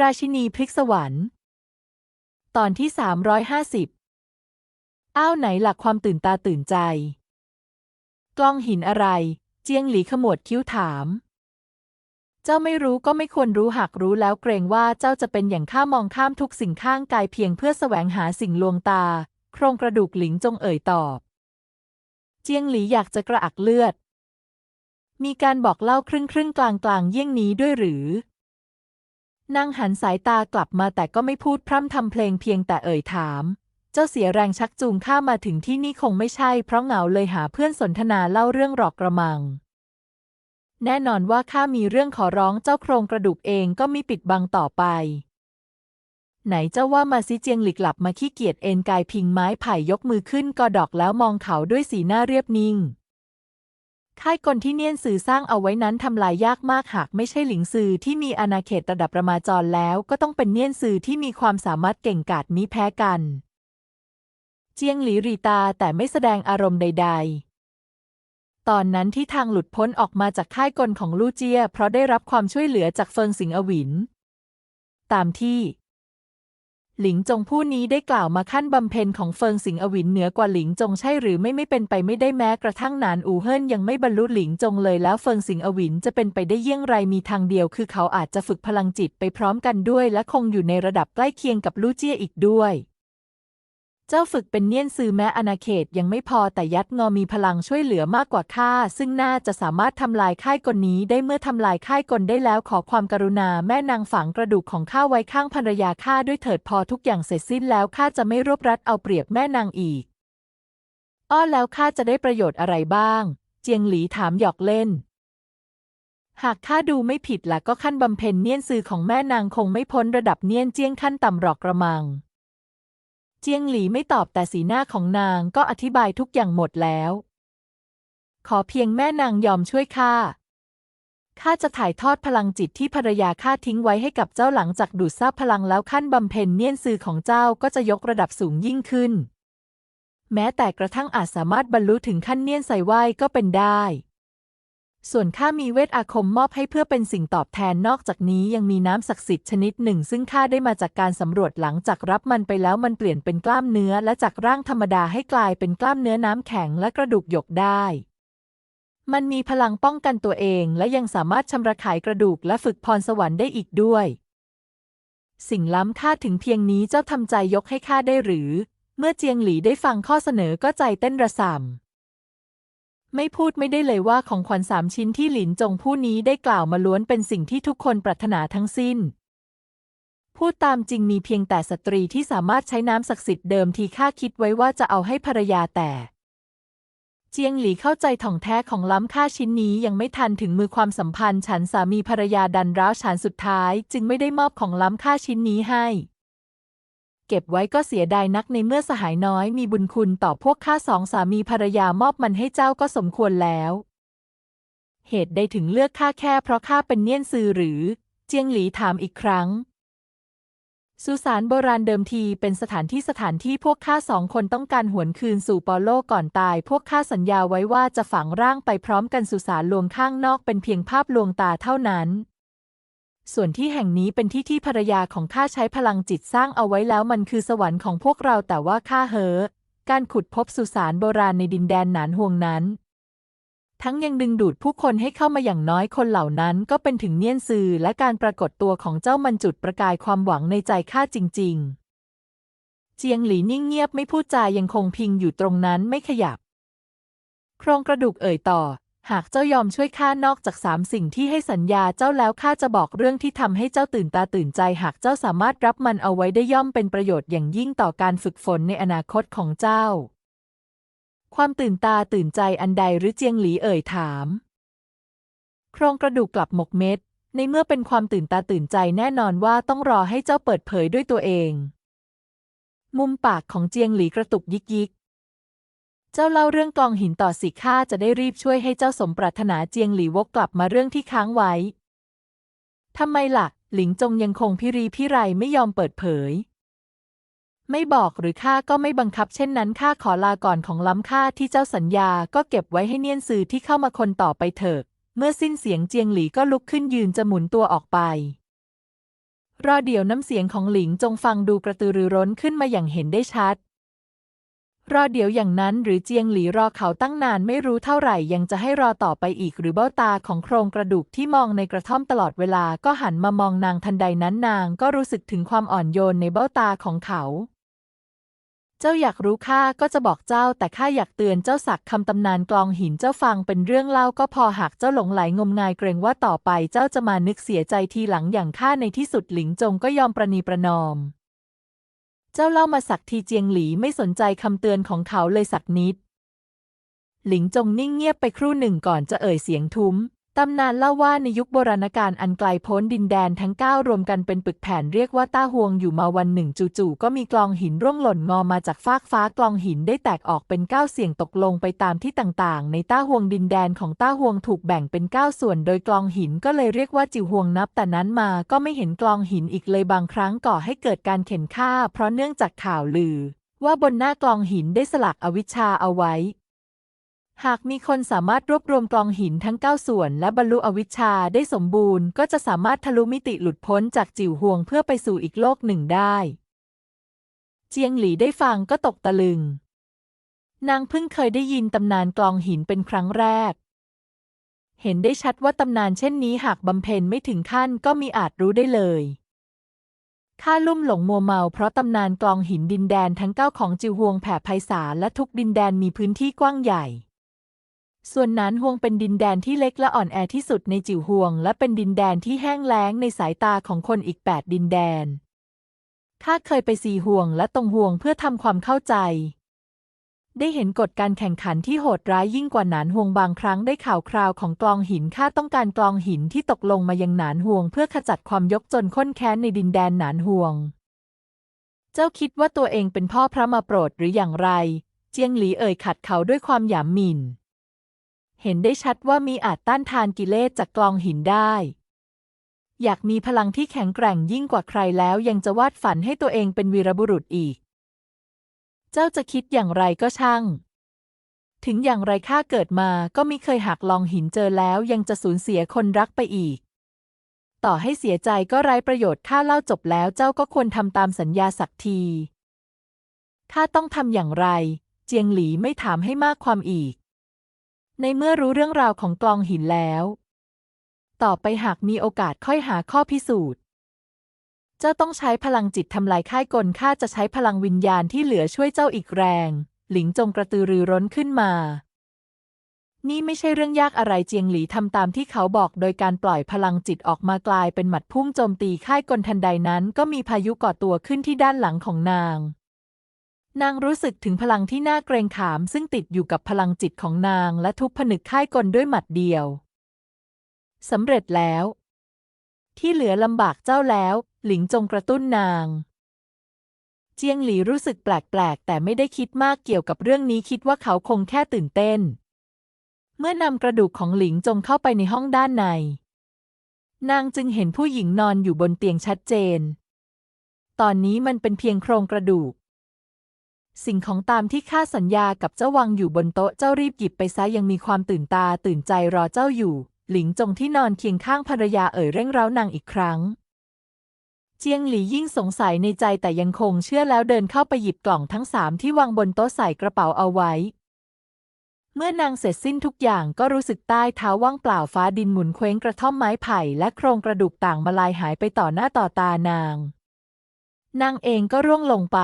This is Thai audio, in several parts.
ราชินีพลิกสวรรค์ตอนที่ 350 อ้าวไหนหลักความตื่นตาตื่นใจ กล้องหินอะไร เจียงหลีขมวดคิ้วถาม เจ้าไม่รู้ก็ไม่ควรรู้หากรู้แล้วเกรงว่าเจ้าจะเป็นอย่างข้ามองข้ามทุกสิ่งข้างกายเพียงเพื่อแสวงหาสิ่งลวงตา โครงกระดูกหลิงจงเอ่ยตอบ เจียงหลีอยากจะกระอักเลือด มีการบอกเล่าครึ่งครึ่งกลางกลางเยี่ยงนี้ด้วยหรือ นางหันสายตากลับมาแต่ก็ไม่พูดพร่ำทำเพลงเพียงแต่เอ่ยถาม เจ้าเสียแรงชักจูงข้ามาถึงที่นี่คงไม่ใช่ เพราะเหงาเลยหาเพื่อนสนทนาเล่าเรื่องหรอกกระมัง แน่นอนว่าข้ามีเรื่องขอร้องเจ้าโครงกระดูกเองก็มีปิดบังต่อไป ไหนเจ้าว่ามาซิเจียงหลีกหลับมาขี้เกียจเอนกายพิงไม้ไผ่ยกมือขึ้นกอดอกแล้วมองเขาด้วยสีหน้าเรียบนิ่ง ค่ายกลที่เนียนสื่อสร้างเอาไว้นั้นทำลายยากมากหากไม่ใช่หลิงซือที่มีอาณาเขตระดับประมาจรแล้ว ก็ต้องเป็นเนียนซือที่มีความสามารถเก่งกาจมิแพ้กัน เจียงหลีรีตาแต่ไม่แสดงอารมณ์ใด ๆ ตอนนั้นที่ทางหลุดพ้นออกมาจากค่ายกลของลู่เจีย เพราะได้รับความช่วยเหลือจากเฟิงสิงอวิน ตามที่ หลิงจงผู้นี้ได้กล่าวมาขั้นบำเพ็ญของเฟิงสิงอวินเหนือกว่าหลิงจงใช่หรือไม่ไม่เป็นไปไม่ได้แม้กระทั่งนานอูเฮินยังไม่บรรลุหลิงจงเลยแล้วเฟิงสิงอวินจะเป็นไปได้เยี่ยงไรมีทางเดียว คือเขาอาจจะฝึกพลังจิตไปพร้อมกันด้วย และคงอยู่ในระดับใกล้เคียงกับลู่เจี้ยอีกด้วย เจ้าฝึกเป็นเนียนซือแม้อาณาเขตยังไม่พอแต่ยัดงอมีพลังช่วยเหลือมากกว่าข้าซึ่งน่าจะสามารถทำลายค่ายกลนี้ได้เมื่อทำลายค่ายกลได้แล้วขอความกรุณาแม่นางฝังกระดูกของข้าไว้ข้างภรรยาข้าด้วยเถิดพอทุกอย่างเสร็จสิ้นแล้วข้าจะไม่รวบรัดเอาเปรียบแม่นางอีก อ้อแล้วข้าจะได้ประโยชน์อะไรบ้าง เจียงหลีถามหยอกเล่นหากข้าดูไม่ผิดล่ะก็ขั้นบำเพ็ญเนียนซือของแม่นางคงไม่พ้นระดับเนียนเจียงขั้นต่ำหรอกกระมัง เจียงหลีไม่ตอบแต่สีหน้าของนางก็อธิบายทุกอย่างหมดแล้ว ขอเพียงแม่นางยอมช่วยข้า ข้าจะถ่ายทอดพลังจิตที่ภรรยาข้าทิ้งไว้ให้กับเจ้าหลังจากดูดซาบพลังแล้วขั้นบำเพ็ญเนียนซือของเจ้าก็จะยกระดับสูงยิ่งขึ้น แม้แต่กระทั่งอาจสามารถบรรลุถึงขั้นเนียนใส่ไหวก็เป็นได้ ส่วนข้ามีเวทอาคมมอบให้เพื่อเป็นสิ่งตอบแทนนอกจากนี้ยังมีน้ำศักดิ์สิทธิ์ชนิดหนึ่ง ซึ่งข้าได้มาจากการสำรวจหลังจากรับมันไปแล้วมันเปลี่ยนเป็นกล้ามเนื้อและจากร่างธรรมดาให้กลายเป็นกล้ามเนื้อน้ำแข็งและกระดูกหยกได้ มันมีพลังป้องกันตัวเองและยังสามารถชำระขายกระดูกและฝึกพรสวรรค์ได้อีกด้วย สิ่งล้ำค่าถึงเพียงนี้เจ้าทำใจยกให้ข้าได้หรือ เมื่อเจียงหลีได้ฟังข้อเสนอก็ใจเต้นระส่ำ ไม่พูดไม่ได้เลยว่าของขวัญสามชิ้นที่หลินจงผู้นี้ได้กล่าวมาล้วนเป็นสิ่งที่ทุกคนปรารถนาทั้งสิ้น พูดตามจริงมีเพียงแต่สตรีที่สามารถใช้น้ำศักดิ์สิทธิ์เดิมทีข้าคิดไว้ว่าจะเอาให้ภรรยาแต่ เจียงหลีเข้าใจถ่องแท้ของล้ำค่าชิ้นนี้ยังไม่ทันถึงมือความสัมพันธ์ ฉันสามีภรรยาดันร้าวฉันสุดท้าย จึงไม่ได้มอบของล้ำค่าชิ้นนี้ให้ เก็บไว้ก็เสียดายนักในเมื่อสหายน้อยมีบุญคุณต่อพวกข้าสองสามีภรรยามอบมันให้เจ้าก็สมควรแล้ว เหตุใดถึงเลือกข้าแค่เพราะข้าเป็นเนียนซือหรือ เจียงหลีถามอีกครั้ง สุสานโบราณเดิมทีเป็นสถานที่สถานที่พวกข้าสองคนต้องการหวนคืนสู่ปอโลก่อนตาย พวกข้าสัญญาไว้ว่าจะฝังร่างไปพร้อมกันสุสานลวงข้างนอกเป็นเพียงภาพลวงตาเท่านั้น ส่วนที่แห่งนี้เป็นที่ที่ภรรยาของข้าใช้พลังจิตสร้างเอาไว้แล้วมันคือสวรรค์ของพวกเราแต่ว่าข้าเฮอการขุดพบสุสานโบราณในดินแดนหนานห่วงนั้น ทั้งยังดึงดูดผู้คนให้เข้ามาอย่างน้อยคนเหล่านั้น ก็เป็นถึงเนียนซือและการปรากฏตัวของเจ้ามันจุดประกายความหวังในใจข้าจริง ๆ เจียงหลีนิ่งเงียบไม่พูดจายังคงพิงอยู่ตรงนั้นไม่ขยับ โครงกระดูกเอ่ยต่อ หากเจ้ายอมช่วยข้านอกจากสามสิ่งที่ให้สัญญาเจ้าแล้วข้าจะบอกเรื่องที่ทำให้เจ้าตื่นตาตื่นใจ หากเจ้าสามารถรับมันเอาไว้ได้ย่อมเป็นประโยชน์อย่างยิ่งต่อการฝึกฝนในอนาคตของเจ้า ความตื่นตาตื่นใจอันใดหรือเจียงหลีเอ่ยถาม โครงกระดูกกลับหมกเม็ด ในเมื่อเป็นความตื่นตาตื่นใจแน่นอนว่าต้องรอให้เจ้าเปิดเผยด้วยตัวเอง มุมปากของเจียงหลีกระตุกยิกยิก เจ้าเล่าเรื่องกองหินต่อสิข้าจะได้รีบช่วยให้เจ้าสมปรารถนาเจียงหลีวกกลับมาเรื่องที่ค้างไว้ ทำไมล่ะ หลิงจงยังคงพิรีพิไรไม่ยอมเปิดเผย ไม่บอกหรือข้าก็ไม่บังคับเช่นนั้นข้าขอลาก่อนของล้ำค่าที่เจ้าสัญญาก็เก็บไว้ให้เนียนซือที่เข้ามาคนต่อไปเถิดเมื่อสิ้นเสียงเจียงหลีก็ลุกขึ้นยืนจะหมุนตัวออกไป รอเดี๋ยวน้ำเสียงของหลิงจงฟังดูกระตือรือร้นขึ้นมาอย่างเห็นได้ชัด รอเดี๋ยวอย่างนั้นหรือเจียงหลีรอเขาตั้งนานไม่รู้เท่าไหร่ยังจะให้รอต่อไปอีกหรือเบ้าตาของโครงกระดูกที่มองในกระท่อมตลอดเวลาก็หันมามองนางทันใดนั้นนางก็รู้สึกถึงความอ่อนโยนในเบ้าตาของเขา เจ้าอยากรู้ข้าก็จะบอกเจ้าแต่ข้าอยากเตือนเจ้าสักคำตำนานกลองหินเจ้าฟังเป็นเรื่องเล่าก็พอหากเจ้าหลงไหลงมงายเกรงว่าต่อไปเจ้าจะมานึกเสียใจทีหลังอย่างข้าในที่สุดหลิงจงก็ยอมประนีประนอม เจ้าเล่ามาสักทีเจียงหลีไม่สนใจคำเตือนของเขาเลยสักนิด หลิงจงนิ่งเงียบไปครู่หนึ่งก่อนจะเอ่ยเสียงทุ้ม ตำนานเล่าว่าในยุคโบราณกาลอันไกลโพ้นดินแดนทั้งเก้ารวมกันเป็นปึกแผ่นเรียกว่าต้าหวงอยู่มาวันหนึ่งจู่ๆก็มีกลองหินร่วงหล่นงอมาจากฟากฟ้ากลองหินได้แตกออกเป็นเก้าเสี่ยงตกลงไปตามที่ต่างๆ ในต้าหวงดินแดนของต้าหวงถูกแบ่งเป็นเก้าส่วน โดยกลองหินก็เลยเรียกว่าจิวหวงนับแต่นั้นมาก็ไม่เห็นกลองหินอีกเลยบางครั้งก่อให้เกิดการเข็นฆ่า เพราะเนื่องจากข่าวลือ ว่าบนหน้ากลองหินได้สลักอวิชชาเอาไว้ หากมีคนสามารถรวบรวมกลองหินทั้ง 9 ส่วน และบรรลุอวิชชาได้สมบูรณ์ ก็จะสามารถทะลุมิติหลุดพ้นจากจิ๋วห่วงเพื่อไปสู่อีกโลกหนึ่งได้ เจียงหลีได้ฟังก็ตกตะลึง นางเพิ่งเคยได้ยินตำนานกลองหินเป็นครั้งแรก เห็นได้ชัดว่าตำนานเช่นนี้หากบำเพ็ญไม่ถึงขั้นก็มีอาจรู้ได้เลยข้าลุ่มหลงมัวเมาเพราะตำนานกลองหินดินแดนทั้งเก้าของจิวฮวงแผ่ไพศาลและทุกดินแดนมีพื้นที่กว้างใหญ่ ส่วนนั้นฮวงเป็นดินแดนที่เล็กและอ่อนแอที่สุดในจิ๋วฮวง และเป็นดินแดนที่แห้งแล้งในสายตาของคนอีกแปดดินแดนข้าเคยไปซีห่วงและตรงห่วงเพื่อทำความเข้าใจ ได้เห็นกฎการแข่งขันที่โหดร้ายยิ่งกว่าหนานห่วงบางครั้งได้ข่าวคราวของกลองหินข้าต้องการกลองหินที่ตกลงมายังหนานห่วง เพื่อขจัดความยกจนข้นแค้นในดินแดนหนานห่วง เจ้าคิดว่าตัวเองเป็นพ่อพระมาโปรดหรืออย่างไร เจียงหลีเอ่ยขัดเขาด้วยความหยามหมิ่น เห็นได้ชัดว่ามีอาจต้านทานกิเลสจากกลองหินได้ อยากมีพลังที่แข็งแกร่งยิ่งกว่าใครแล้วยังจะวาดฝันให้ตัวเองเป็นวีรบุรุษอีก เจ้าจะคิดอย่างไรก็ช่าง ถึงอย่างไรข้าเกิดมาก็มิเคยหักลองหินเจอแล้วยังจะสูญเสียคนรักไปอีก ต่อให้เสียใจก็ไร้ประโยชน์ข้าเล่าจบแล้วเจ้าก็ควรทำตามสัญญาสักทีข้าต้องทำอย่างไร เจียงหลีไม่ถามให้มากความอีก ในเมื่อรู้เรื่องราวของกลองหินแล้ว ต่อไปหากมีโอกาสค่อยหาข้อพิสูจน์ เจ้าต้องใช้พลังจิตทำลายค่ายกลข้าจะใช้พลังวิญญาณที่เหลือช่วยเจ้าอีกแรง หลิงจงกระตือรือร้นขึ้นมา นี่ไม่ใช่เรื่องยากอะไรเจียงหลีทำตามที่เขาบอกโดยการปล่อยพลังจิตออกมากลายเป็นหมัดพุ่งโจมตีค่ายกลทันใดนั้น ก็มีพายุก่อตัวขึ้นที่ด้านหลังของนาง นางรู้สึกถึงพลังที่น่าเกรงขาม ซึ่งติดอยู่กับพลังจิตของนางและทุบผนึกค่ายกลด้วยหมัดเดียวสำเร็จแล้ว ที่เหลือลำบากเจ้าแล้ว หลิงจงกระตุ้นนาง เจียงหลีรู้สึกแปลกๆ แต่ไม่ได้คิดมากเกี่ยวกับเรื่องนี้คิดว่าเขาคงแค่ตื่นเต้น เมื่อนำกระดูกของหลิงจงเข้าไปในห้องด้านใน นางจึงเห็นผู้หญิงนอนอยู่บนเตียงชัดเจน ตอนนี้มันเป็นเพียงโครงกระดูก สิ่งของตามที่ข้าสัญญากับเจ้าวางอยู่บนโต๊ะเจ้ารีบหยิบไปซะยังมีความตื่นตาตื่นใจรอเจ้าอยู่ หลิงจงที่นอนเคียงข้างภรรยาเอ่ยเร่งเร้านางอีกครั้ง เจียงหลียิ่งสงสัยในใจแต่ยังคงเชื่อแล้วเดินเข้าไปหยิบกล่องทั้งสามที่วางบนโต๊ะใส่กระเป๋าเอาไว้ เมื่อนางเสร็จสิ้นทุกอย่างก็รู้สึกใต้เท้าว่างเปล่าฟ้าดินหมุนเคว้งกระท่อมไม้ไผ่และโครงกระดูกต่างมาลายหายไปต่อหน้าต่อตานาง นางเองก็ร่วงลงไป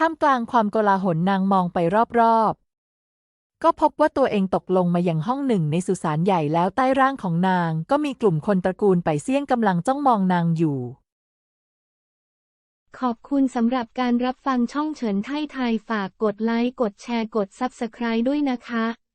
ท่ามกลางความโกลาหลนางมองไปรอบๆ ก็พบว่าตัวเองตกลงมาอย่างห้องหนึ่งในสุสานใหญ่แล้วใต้ร่างของนาง ก็มีกลุ่มคนตระกูลไปเซี่ยงกำลังจ้องมองนางอยู่ ขอบคุณสำหรับการรับฟังช่องเฉินไทยไทยฝากกดไลค์ กดแชร์ กด Subscribe ด้วยนะคะ